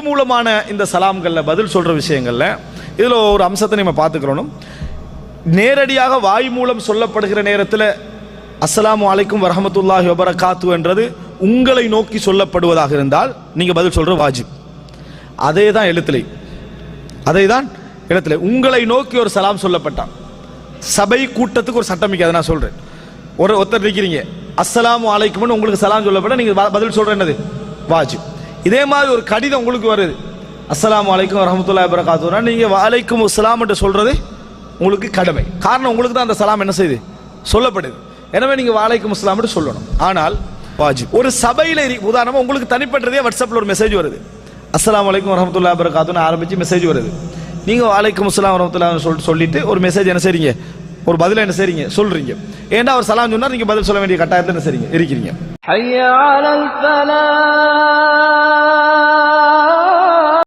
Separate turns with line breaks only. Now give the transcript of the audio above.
எழுத்து மூலமான இந்த சலாம்களில் பதில் சொல்கிற விஷயங்களில் இதில் ஒரு அம்சத்தை நம்ம பார்த்துக்கிறோம் நேரடியாக வாய் மூலம் சொல்லப்படுகிற நேரத்தில் அஸ்லாம் வலைக்கும் வரமத்துல்லாஹி வபரகாத்து என்றது உங்களை நோக்கி சொல்லப்படுவதாக இருந்தால் நீங்கள் பதில் சொல்கிற வாஜிப். அதே தான் எழுத்துலை. அதே தான் எழுத்துல. உங்களை நோக்கி ஒரு சலாம் சொல்லப்பட்டான். சபை கூட்டத்துக்கு ஒரு சட்டம் அதை நான் சொல்கிறேன் ஒரு ஒருத்தர் நிற்கிறீங்க அஸ்லாம் வலைக்கும்னு உங்களுக்கு சலாம் சொல்லப்பட்டால் நீங்கள் பதில் சொல்கிற என்னது? வாஜிப். இதே மாதிரி ஒரு கடிதம் உங்களுக்கு வருது. அஸ்லாம் வலைக்கம் வரமத்துல்லா வரகாத்துனா நீங்கள் வலைக்கும் இஸ்லாம்ட்டு சொல்கிறது உங்களுக்கு கடமை. காரணம் உங்களுக்கு தான் அந்த சலாம் என்ன செய்யுது சொல்லப்படுது. எனவே நீங்கள் வாழைக்கும் இஸ்லாம்ட்டு சொல்லணும். ஆனால் வாஜி ஒரு சபையில் உதாரணமாக உங்களுக்கு தனிப்பட்டதே வாட்ஸ்அப்பில் ஒரு மெசேஜ் வருது. அஸ்லாம் வலைக்கும் வரமத்துல்லா வரகாத்துன்னு ஆரம்பித்து மெசேஜ் வருது. நீங்கள் வாழைக்கும் இஸ்லாம் வரமத்துல்லா சொல்லிட்டு சொல்லிட்டு ஒரு மெசேஜ் என்ன செய்றீங்க? ஒரு பதில் என்ன செய்றீங்க? சொல்றீங்க. ஏன்னா அவர் சலாம் சொன்னா நீங்க பதில் சொல்ல வேண்டிய கட்டாயத்தை என்ன செய்றீங்க? இருக்கிறீங்க.